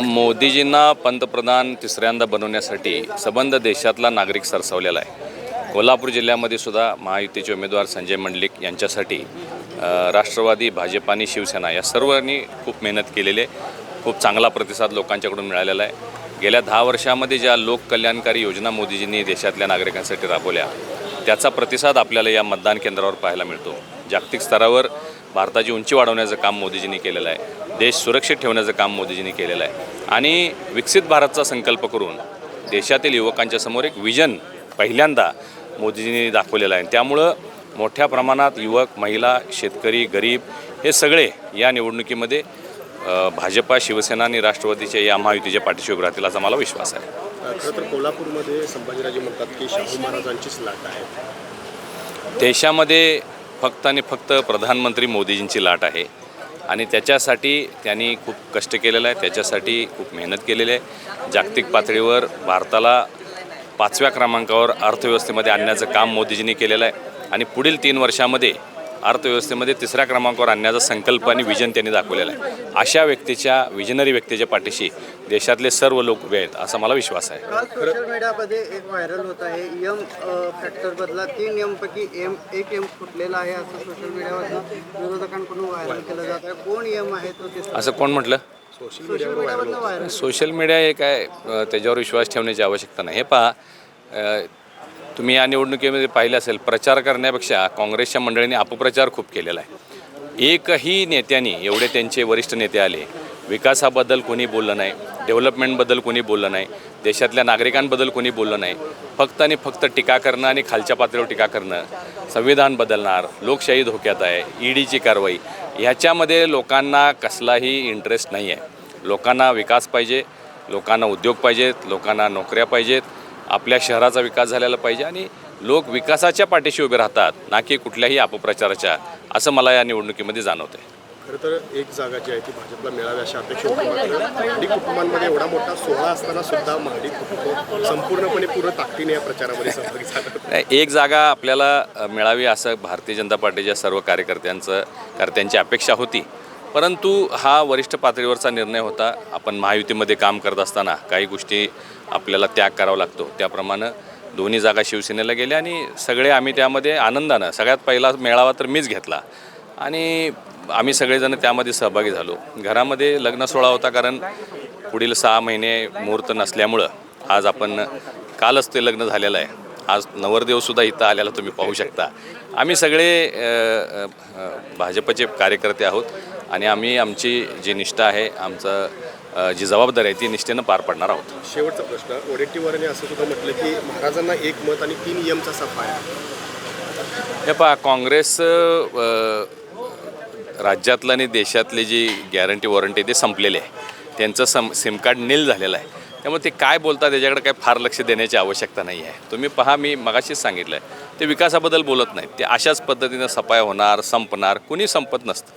मोदीजींना पंतप्रधान तिसऱ्यांदा बनवण्यासाठी सबंध देशातला नागरिक सरसावलेला आहे. कोल्हापूर जिल्ह्यामध्ये सुद्धा महायुतीचे उमेदवार संजय मंडलिक यांच्यासाठी राष्ट्रवादी भाजप आणि शिवसेना या सर्वांनी खूप मेहनत केलेली आहे. खूप चांगला प्रतिसाद लोकांच्याकडून मिळालेला आहे. गेल्या दहा वर्षामध्ये ज्या लोककल्याणकारी योजना मोदीजींनी देशातल्या नागरिकांसाठी राबवल्या त्याचा प्रतिसाद आपल्याला या मतदान केंद्रावर पाहायला मिळतो. जागतिक स्तरावर भारताची उंची वाढवण्याचं काम मोदीजींनी केलेलं आहे. देश सुरक्षित ठेवण्याचं काम मोदीजींनी केलेलं आहे. आणि विकसित भारतचा संकल्प करून देशातील युवकांच्या समोर एक विजन पहिल्यांदा मोदीजींनी दाखवलेलं आहे. त्यामुळं मोठ्या प्रमाणात युवक महिला शेतकरी गरीब हे सगळे या निवडणुकीमध्ये भाजपा शिवसेना आणि राष्ट्रवादीच्या या महायुतीच्या पाठीशी उभे राहतील असा मला विश्वास आहे. खरं तर कोल्हापूरमध्ये संभाजीराजे म्हणतात की शाहू महाराजांचीच लाट आहे. देशामध्ये फक्त आणि फक्त प्रधानमंत्री मोदीजींची लाट आहे. आणि त्याच्यासाठी त्यांनी खूप कष्ट केलेलं आहे. त्याच्यासाठी खूप मेहनत केलेली आहे. जागतिक पातळीवर भारताला पाचव्या क्रमांकावर अर्थव्यवस्थेमध्ये आणण्याचं काम मोदीजींनी केलेलं आहे. आणि पुढील तीन वर्षामध्ये अर्थव्यवस्थेमध्ये तिसऱ्या क्रमांकावर आणण्याचा संकल्प आणि विजन त्यांनी दाखवलेलं आहे. अशा व्यक्तीच्या विजनरी व्यक्तीच्या पाठीशी देशातले सर्व लोक उभे आहेत असा मला विश्वास आहे. सोशल मीडियामध्ये एक व्हायरल होत आहे. यम फॅक्टर बदला तीन एम एक यम फुटलेला आहे असं सोशल मीडियावरनं विरोधकांकडून व्हायरल केलं जात आहे. कोण यम आहे तो असं कोण म्हटलं? सोशल मीडिया हे काय त्याच्यावर विश्वास ठेवण्याची आवश्यकता नाही. हे पहा तुम्ही या निवडणुकीमध्ये पाहिलं असेल प्रचार करण्यापेक्षा काँग्रेसच्या मंडळींनी अपप्रचार खूप केलेला आहे. एकही नेत्यांनी एवढे त्यांचे वरिष्ठ नेते आले विकासाबद्दल कोणी बोललं नाही डेव्हलपमेंटबद्दल कोणी बोललं नाही देशातल्या नागरिकांबद्दल कोणी बोललं नाही फक्त आणि फक्त टीका करणं आणि खालच्या पातळीवर टीका करणं संविधान बदलणार लोकशाही धोक्यात आहे ईडीची कारवाई ह्याच्यामध्ये लोकांना कसलाही इंटरेस्ट नाही आहे लोकांना विकास पाहिजे लोकांना उद्योग पाहिजेत लोकांना नोकऱ्या पाहिजेत आपल्या शहराचा विकास झालेला पाहिजे आणि लोक विकासाच्या पाठीशी उभे राहतात ना की कुठल्याही अपप्रचाराच्या असं मला या निवडणुकीमध्ये जाणवतं खरं तर एक जागा जी आहे ती भाजपला मिळावी अशी अपेक्षा होती महाडी कुटुंबांमध्ये एवढा मोठा सोहळा असताना सुद्धा महाडी कुटुंब संपूर्णपणे पूर्ण ताकदीने या प्रचारामध्ये सहभागी एक जागा आपल्याला मिळावी असं भारतीय जनता पार्टीच्या सर्व कार्यकर्त्यांचं कर्त्यांची अपेक्षा होती. परंतु हा वरिष्ठ पातळीवरचा निर्णय होता. आपण महायुतीमध्ये काम करत असताना काही गोष्टी आपल्याला त्याग करावा लागतो. त्याप्रमाणे दोन्ही जागा शिवसेनेला गेल्या आणि सगळे आम्ही त्यामध्ये आनंदानं सगळ्यात पहिला मेळावा तर मीच घेतला. आणि आम्ही सगळेजण त्यामध्ये सहभागी झालो. घरामध्ये लग्न सोहळा होता कारण पुढील सहा महिने मुहूर्त नसल्यामुळं आज आपण कालच ते लग्न झालेलं आहे. आज नवरदेवसुद्धा इथं आल्याला तुम्ही पाहू शकता. आम्ही सगळे भाजपचे कार्यकर्ते आहोत आणि आम्ही आमची जी निष्ठा आहे आमचं जी जबाबदारी आहे ती निष्ठेनं पार पडणार आहोत. शेवटचा प्रश्न वडेट्टीवारांनी असं सुद्धा म्हटलं की महाराजांना एक मत आणि तीन यमचा सफा आहे. हे पहा काँग्रेस राज्यातलं आणि देशातले जी गॅरंटी वॉरंटी ते संपलेले आहे. त्यांचं सम सिम कार्ड नील झालेलं आहे. त्यामुळे ते काय बोलतात त्याच्याकडे काय फार लक्ष देण्याची आवश्यकता नाही आहे. तुम्ही पहा मी मगाशीच सांगितलं आहे ते विकासाबद्दल बोलत नाहीत. ते अशाच पद्धतीनं सफाया होणार संपणार कुणी संपत नसतं.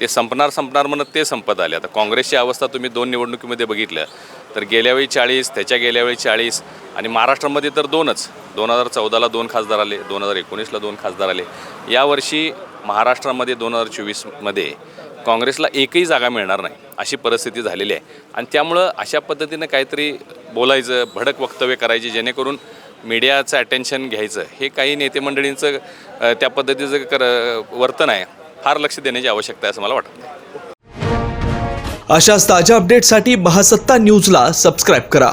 ते संपणार संपणार म्हणत ते संपत आले. आता काँग्रेसची अवस्था तुम्ही दोन निवडणुकीमध्ये बघितलं तर गेल्यावेळी चाळीस त्याच्या गेल्यावेळी चाळीस आणि महाराष्ट्रामध्ये तर दोनच. दोन हजार चौदाला दोन खासदार आले दोन हजार एकोणीसला दोन खासदार आले. यावर्षी महाराष्ट्रामध्ये दोन हजार चोवीसमध्ये काँग्रेसला एकही जागा मिळणार नाही अशी परिस्थिती झालेली आहे. आणि त्यामुळं अशा पद्धतीनं काहीतरी बोलायचं भडक वक्तव्य करायची जेणेकरून मीडियाचं अटेन्शन घ्यायचं. हे काही नेते मंडळींचं त्या पद्धतीचं कर वर्तन आहे. फार लक्ष देण्याची आवश्यकता आहे असं मला वाटत. नाही अशाच ताज्या अपडेटसाठी महासत्ता न्यूजला सबस्क्राईब करा.